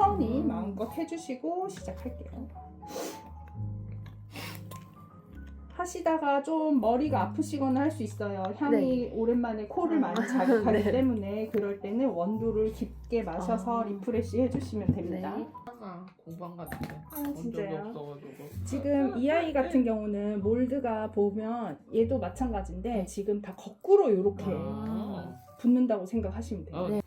천천히 음. 마음껏 해주시고 시작할게요. 하시다가 좀 머리가 아프시거나 할 수 있어요. 향이 오랜만에 코를 많이 아, 자극하기 네. 때문에 그럴 때는 원두를 깊게 마셔서 아. 리프레시 해주시면 됩니다. 네. 하나 공방 같은데 아, 진짜요? 없어가지고 지금 이 아이 같은 경우는 몰드가 보면 얘도 마찬가지인데 지금 다 거꾸로 이렇게 아. 붙는다고 생각하시면 돼요. 어, 네.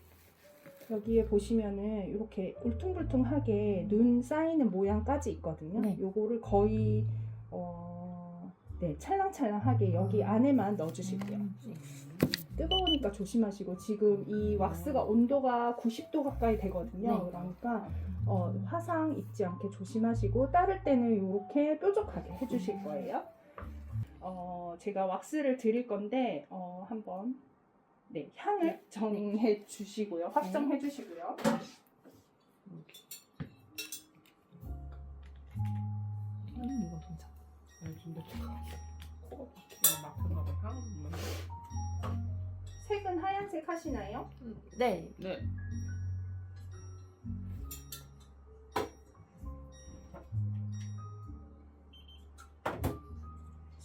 여기에 보시면은 이렇게 울퉁불퉁하게 눈 쌓이는 모양까지 있거든요. 네. 요거를 거의 어, 네, 찰랑찰랑하게 여기 음. 안에만 넣어주실게요. 음. 뜨거우니까 조심하시고 지금 이 왁스가 온도가 90도 가까이 되거든요. 네. 그러니까 어, 화상 입지 않게 조심하시고 따를 때는 이렇게 뾰족하게 해주실 거예요. 어, 제가 왁스를 드릴 건데 어, 한번 네, 향을 정해 주시고요. 확정해 주시고요. 음, 이거 괜찮아. 아니 근데 코가 막히면 막혔나 봐 향은. 색은 하얀색 하시나요? 네. 네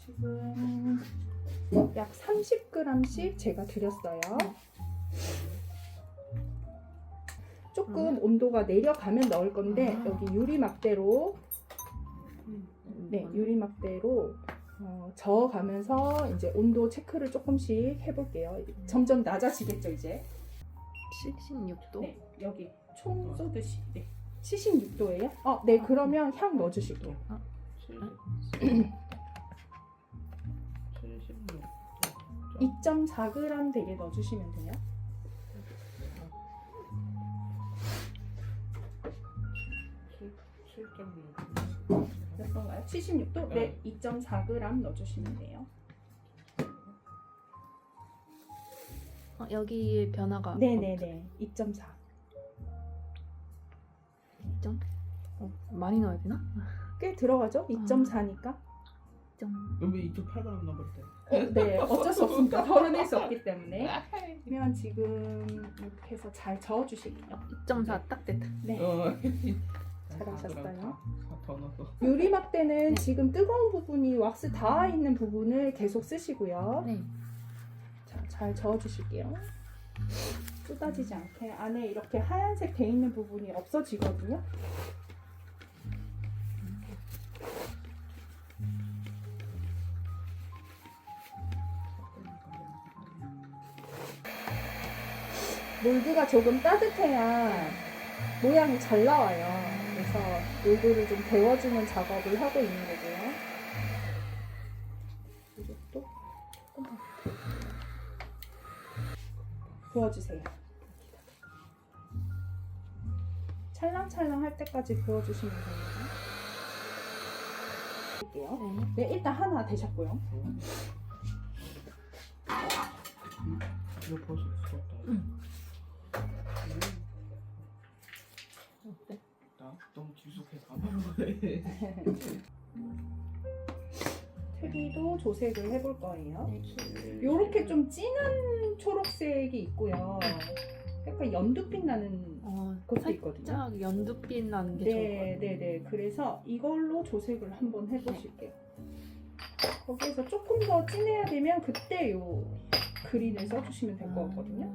지금 약 30g씩 제가 드렸어요. 조금 온도가 내려가면 넣을 건데 아. 여기 유리막대로 음. 네 유리막대로 어, 저어가면서 이제 온도 체크를 조금씩 해볼게요. 점점 낮아지겠죠 이제. 76도. 네 여기 총 쏘듯이 네. 76도예요? 어, 네 그러면 향 넣어주실게요. 70 2.4g 되게 넣어주시면 돼요. 7.6몇 번가요? 76도? 네, 2.4g 넣어주시면 돼요. 어, 여기 변화가. 네네네, 2.4. 점? 어, 많이 넣어야 되나? 꽤 들어가죠? 2.4니까. 점. 여기 2.8g 넘을 때 어, 네, 어쩔 수 없습니다. 덜어낼 수 없기 때문에. 그러면 지금 이렇게 해서 잘 저어주실게요. 2.4 딱 됐다. 네. 어. 잘하셨어요. 더 넣어서 유리막대는 네. 지금 뜨거운 부분이 왁스 닿아 있는 부분을 계속 쓰시고요. 네. 자, 잘 저어주실게요. 쏟아지지 않게 안에 이렇게 하얀색 돼 있는 부분이 없어지거든요. 몰드가 조금 따뜻해야 모양이 잘 나와요. 그래서 요거를 좀 데워주는 작업을 하고 있는 거고요. 이것도 조금만 부어주세요. 찰랑찰랑 할 때까지 부어주시면 됩니다. 볼게요. 네. 네, 일단 하나 되셨고요. 이거 벌써 부럽다 음. 어때? 나 너무 안 먹는 트리도 조색을 해볼 거예요. 네. 요렇게 좀 진한 초록색이 있고요. 약간 연두빛 나는 어, 것도 있거든요. 살짝 연두빛 나는 게 네, 같아요. 네, 네. 그래서 이걸로 조색을 한번 해보실게요. 거기에서 조금 더 진해야 되면 그때 요 그린을 써주시면 될 것 같거든요.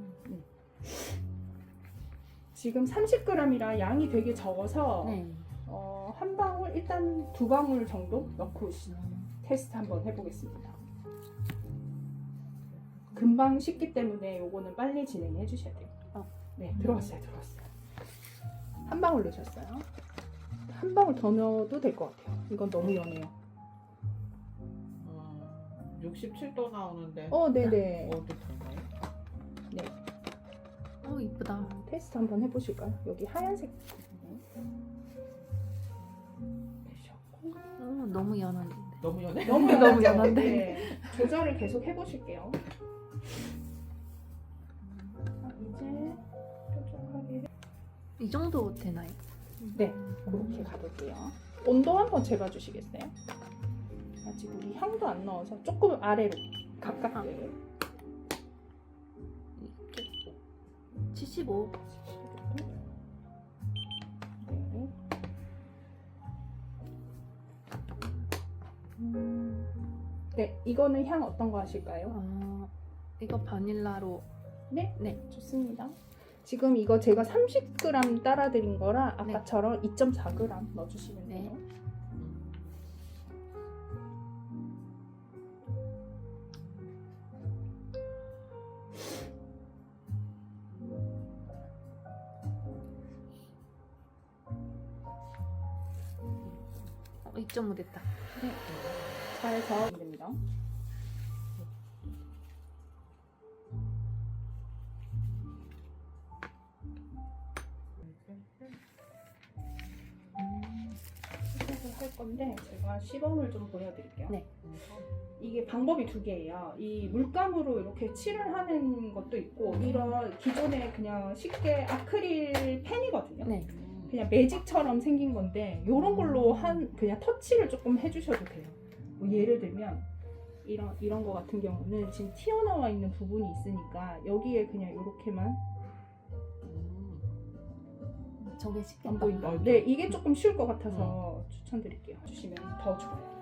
지금 30g이라 양이 되게 적어서 네. 어, 한 방울 일단 두 방울 정도 넣고 시- 테스트 한번 해보겠습니다. 금방 식기 때문에 요거는 빨리 진행해 주셔야 돼요. 어. 네, 들어왔어요, 들어왔어요. 한 방울 넣으셨어요. 한 방울 더 넣어도 될 것 같아요. 이건 너무 연해요. 어, 67도 나오는데 어, 네네. 어떻던가요? 어, 이쁘다. 테스트 한번 해보실까요? 여기 하얀색. 어, 너무 연한데. 너무 연해? 너무 너무? 연한데. 네. 조절을 계속 해보실게요. 아, 이제 뾰족하게 이 정도 되나요? 네. 그렇게 가볼게요. 온도 한번 재봐주시겠어요? 아직 우리 향도 안 넣어서 조금 아래로 가깝게. 15. 네, 이거는 향 어떤 거 하실까요? 아, 이거 바닐라로. 네, 네, 좋습니다. 지금 이거 제가 30g 따라 드린 거라 네. 아까처럼 2.4g 넣어주시면 네. 돼요. 네. 2.5 됐다. 잘 저으면 됩니다. 시작을 할 건데 제가 시범을 좀 보여드릴게요. 네. 이게 방법이 두 개예요. 이 물감으로 이렇게 칠을 하는 것도 있고 이런 기존에 그냥 쉽게 아크릴 펜이거든요. 네. 그냥 매직처럼 생긴 건데 이런 걸로 한 그냥 터치를 조금 해주셔도 돼요. 뭐 예를 들면 이런 이런 거 같은 경우는 지금 튀어나와 있는 부분이 있으니까 여기에 그냥 이렇게만 저게 안 쉽겠다. 보인다. 맞아. 네, 이게 조금 쉬울 것 같아서 추천드릴게요. 주시면 더 좋아요.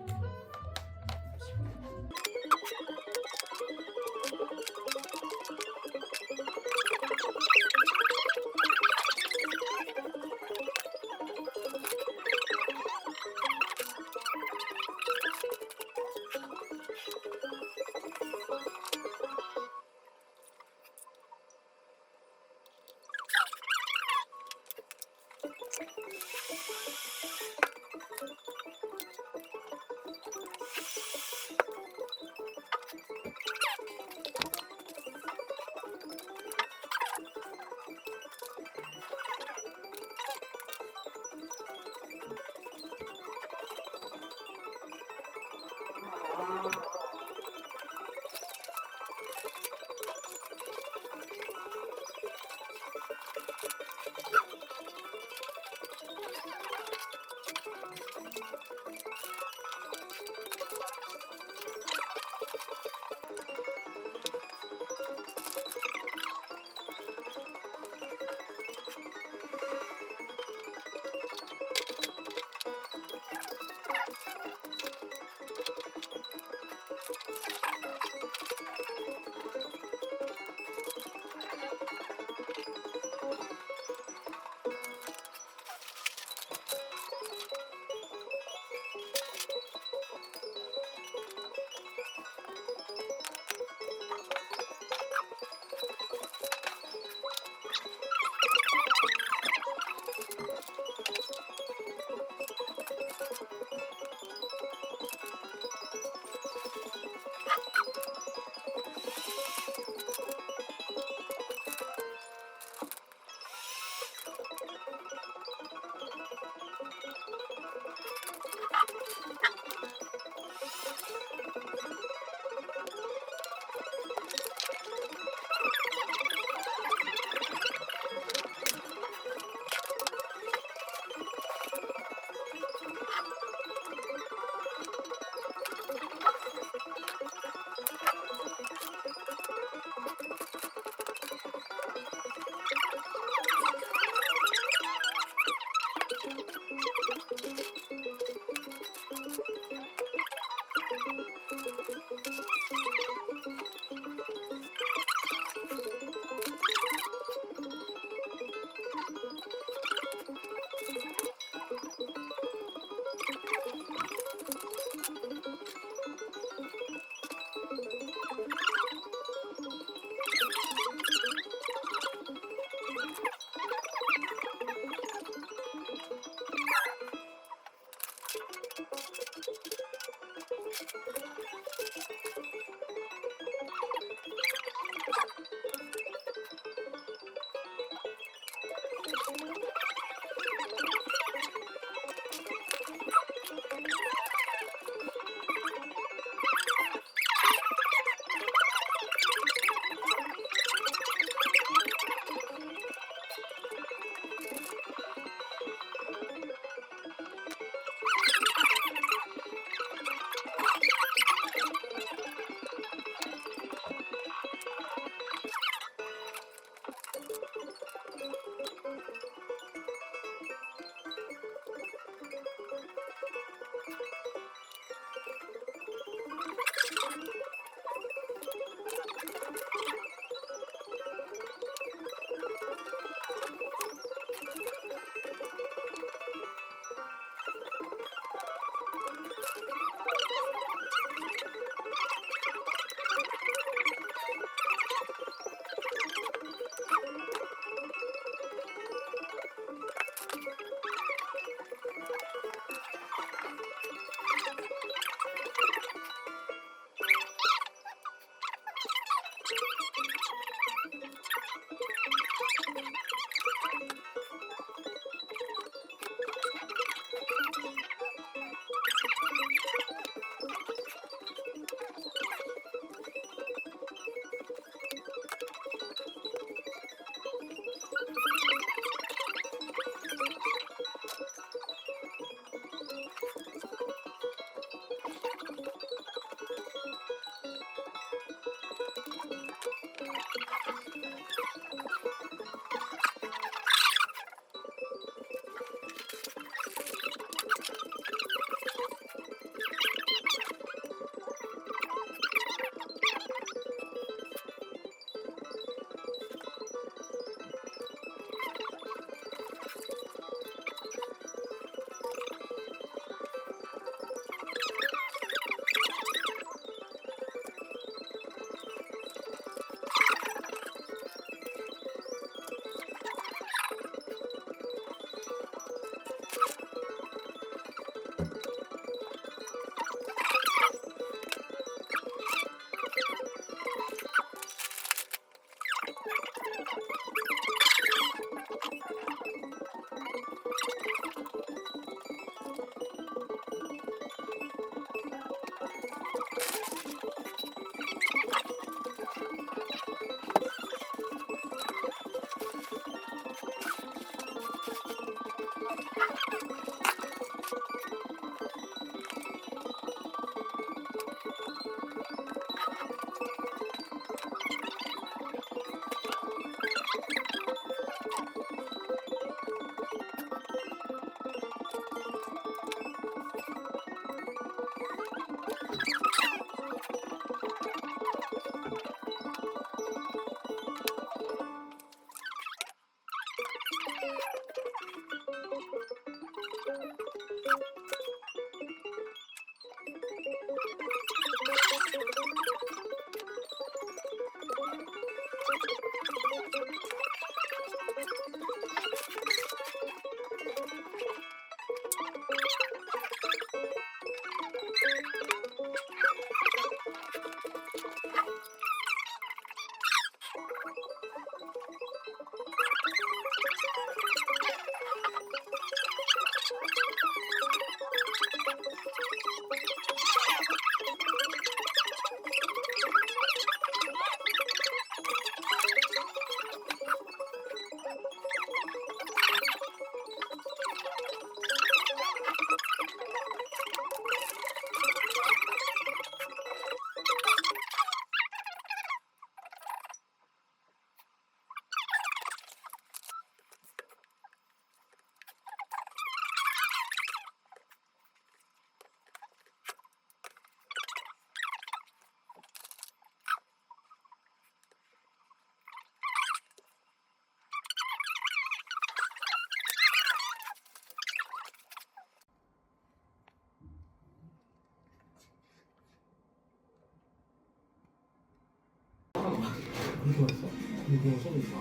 그냥 소금 있어.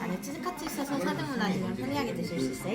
안에 치즈카츠 있어서 사등문 아니면 편리하게 드실 수 있어요.